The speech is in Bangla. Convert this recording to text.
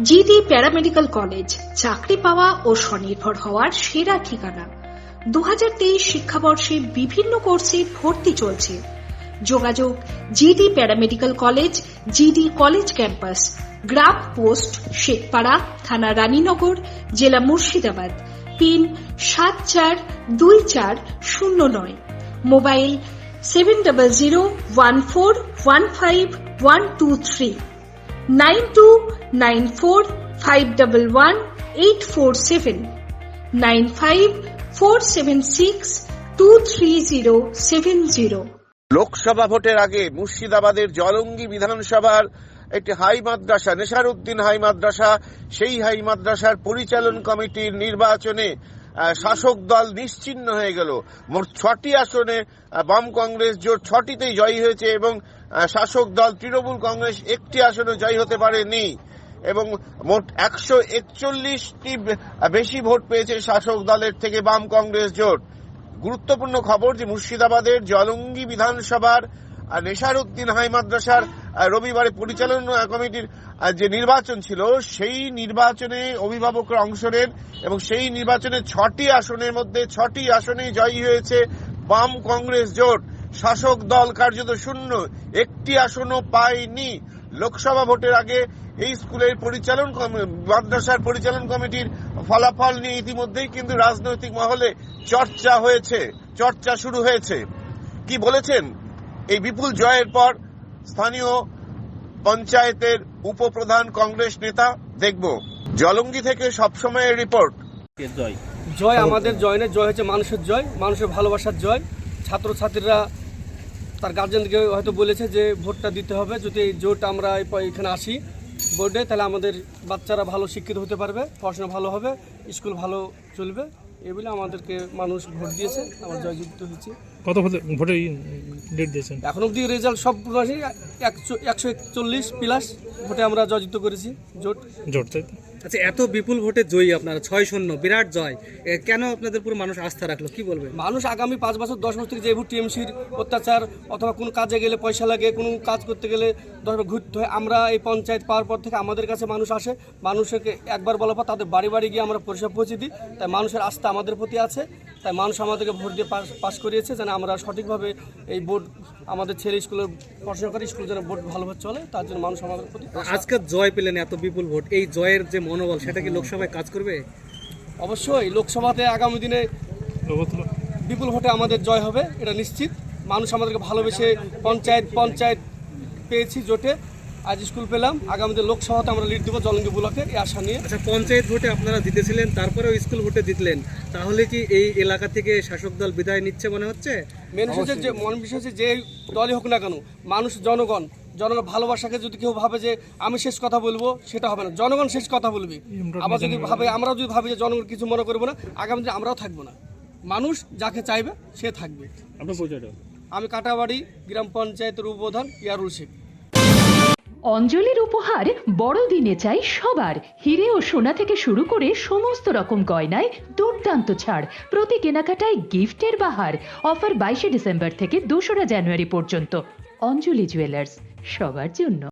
জিডি প্যারামেডিক্যাল কলেজ, চাকরি পাওয়া ও স্বনির্ভর হওয়ার সেরা ঠিকানা। দু হাজার তেইশ শিক্ষাবর্ষে বিভিন্ন কোর্সে ভর্তি চলছে। যোগাযোগ GD paramedical college GD college campus, গ্রাম পোস্ট, শেখপাড়া, থানা রানীনগর, জেলা মুর্শিদাবাদ, পিন সাত চার দুই চার শূন্য নয়। Mobile seven double zero one four one five one two three. Lok Sabha ভোটের আগে মুর্শিদাবাদের জলঙ্গি বিধানসভার একটি হাই মাদ্রাসা নেশার উদ্দিন হাই মাদ্রাসা, সেই হাই মাদ্রাসার পরিচালন কমিটির নির্বাচনে শাসক দল নিশ্চিহ্ন হয়ে গেল। মোট ছটি আসনে বাম কংগ্রেস জোট ছটিতেই জয়ী হয়েছে এবং শাসক দল তৃণমূল কংগ্রেস একটি আসনে জয়ী হতে পারেনি এবং মোট একশো একচল্লিশটি বেশি ভোট পেয়েছে শাসক দলের থেকে বাম কংগ্রেস জোট। গুরুত্বপূর্ণ খবর যে মুর্শিদাবাদের জলঙ্গি বিধানসভার আহ, নেশারউদ্দিন হাই মাদ্রাসার রবিবারে পরিচালনা কমিটির যে নির্বাচন ছিল সেই নির্বাচনে অভিভাবকরা অংশ নেন এবং সেই নির্বাচনে ছটি আসনের মধ্যে ছটি আসনেই জয়ী হয়েছে বাম কংগ্রেস জোট। শাসক দল কার্যত শূন্য। একটি আসনও পায়নি। লোকসভা ভোটের আগে এই স্কুলের পরিচালন মাদ্রাসার পরিচালন কমিটির ফলাফল নিয়ে ইতিমধ্যেই কিন্তু রাজনৈতিক মহলে চর্চা হয়েছে। চর্চা শুরু হয়েছে। কি বলেছেন? এই বিপুল জয়ের পর স্থানীয় পঞ্চায়েতের উপপ্রধান কংগ্রেস নেতা দেখব। জলঙ্গি থেকে সবসময়ের রিপোর্ট। জয়। জয় আমাদের জয় নয়, জয় হচ্ছে মানুষের জয়, মানুষের ভালোবাসার জয়। ছাত্রছাত্রীরা তার গার্জেনকে হয়তো বলেছে যে ভোটটা দিতে হবে। যদি এই জোট আমরা এখানে আসি বোর্ডে তাহলে আমাদের বাচ্চারা ভালো শিক্ষিত হতে পারবে পড়াশোনা ভালো হবে স্কুল ভালো চলবে এই বলে আমাদেরকে মানুষ ভোট দিয়েছে। আমার জয়যুক্ত হয়েছে। কত ভোটে ডেট দিয়েছেন? এখন অবধি রেজাল্ট সব মাসে একশো একশো একচল্লিশ প্লাস ভোটে আমরা জয়যুক্ত করেছি জোট। জোট তাই? আচ্ছা এত বিপুল ভোটে জয়ী আপনারা, ছয় শূন্য, বিরাট জয়। কেন আপনাদের পুরো মানুষ আস্থা রাখল? কি বলবে মানুষ আগামী পাঁচ বছর, দশ বছর যে টিএমসির অত্যাচার অথবা কোনো কাজে গেলে পয়সা লাগে, কোনো কাজ করতে গেলে দশ ঘুরতে হয়, আমরা এই পঞ্চায়েত পাওয়ার পর থেকে আমাদের কাছে মানুষ আসে। মানুষকে একবার বলার পর তাদের বাড়ি বাড়ি গিয়ে আমরা পরিষেবা পৌঁছে দিই। তাই মানুষের আস্থা আমাদের প্রতি আছে। তাই মানুষ আমাদেরকে ভোট দিয়ে পাস পাস করিয়েছে যেন আমরা সঠিকভাবে এই বোর্ড আমাদের ছেলে স্কুলের পড়াশোনা করে স্কুল যেন বোর্ড ভালোভাবে চলে তার জন্য মানুষ আমাদের প্রতি আজকে জয় পেলেন এত বিপুল ভোট এই জয়ের যে মনোবল সেটা কি লোকসভায় কাজ করবে? অবশ্যই লোকসভাতে আগামী দিনে বিপুল ভোটে আমাদের জয় হবে এটা নিশ্চিত। মানুষ আমাদেরকে ভালোবেসে পঞ্চায়েত পঞ্চায়েত পেয়েছি জোটে। আজ স্কুল পেলাম আগামীতে লোকসভাতে আমরা লিড দেবো জলঙ্গি ব্লকে এই আশা নিয়ে। আচ্ছা পঞ্চায়েত ভোটে আপনারা জিতেছিলেন তারপরেও স্কুল ভোটে জিতলেন। তাহলে কি এই এলাকা থেকে শাসক দল বিদায় নিচ্ছে মনে হচ্ছে? মেন হচ্ছে যে মন বিষয় যে দলই হোক না কেন মানুষ জনগণ জনগণ ভালোবাসাকে যদি কেউ ভাবে যে আমি শেষ কথা বলব সেটা হবে না। জনগণ শেষ কথা বলবি। আবার যদি ভাবে আমরাও যদি ভাবি যে জনগণ কিছু মনে করব না আগামী দিনে আমরাও থাকব না। মানুষ যাকে চাইবে সে থাকবে। আমি কাটাবাড়ি গ্রাম পঞ্চায়েতের উপপ্রধান ইয়ারুল শেখ। অঞ্জলির উপহার বড়দিনে চাই সবার। হিরে ও সোনা থেকে শুরু করে সমস্ত রকম গয়নায় দুর্দান্ত ছাড়। প্রতি কেনাকাটায় গিফটের বাহার। অফার বাইশে ডিসেম্বর থেকে দোসরা জানুয়ারি পর্যন্ত। অঞ্জলি জুয়েলার্স, সবার জন্য।